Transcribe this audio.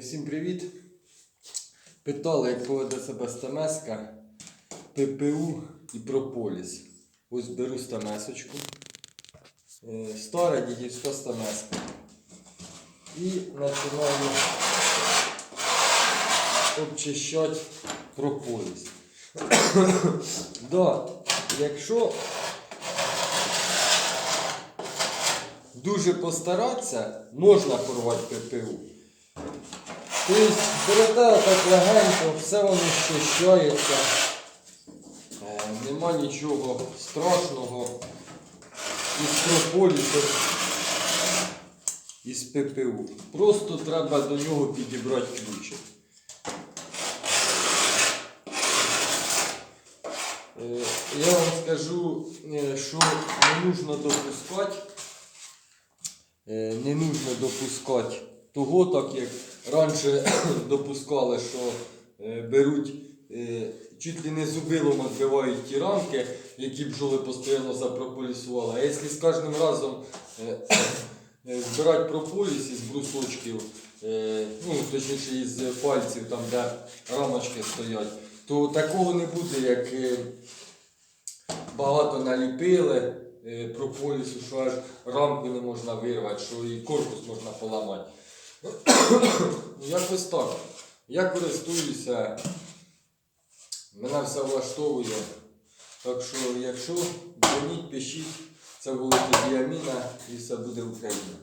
Всім привіт! Питали, як поведе себе стамеска, ППУ і прополіс. Ось беру стамесочку. Е, Стара дідівська стамеска. І починаю обчищати прополіс. да, якщо дуже постаратися, можна порвати ППУ. Тобто берете так легенько, все воно щищається. Е, нема нічого страшного із прополісу, із ППУ. Просто треба до нього підібрати ключик. Е, Я вам скажу, е, що не нужно допускати не нужно допускати того, так як раніше допускали, що е, беруть е, чуть ли не зубилом відбивають ті рамки, які бджоли постійно запрополісували. А якщо з кожним разом е, збирати прополіс із брусочків, ну точніше із пальців, там де рамочки стоять, то такого не буде, як багато наліпили прополісу, що аж рамку не можна вирвати, що і корпус можна поламати. Ну, Якось так. Я користуюся, мене все влаштовує. Так що, якщо дзвоніть, пишіть, це буде Діаміна і все буде Україна.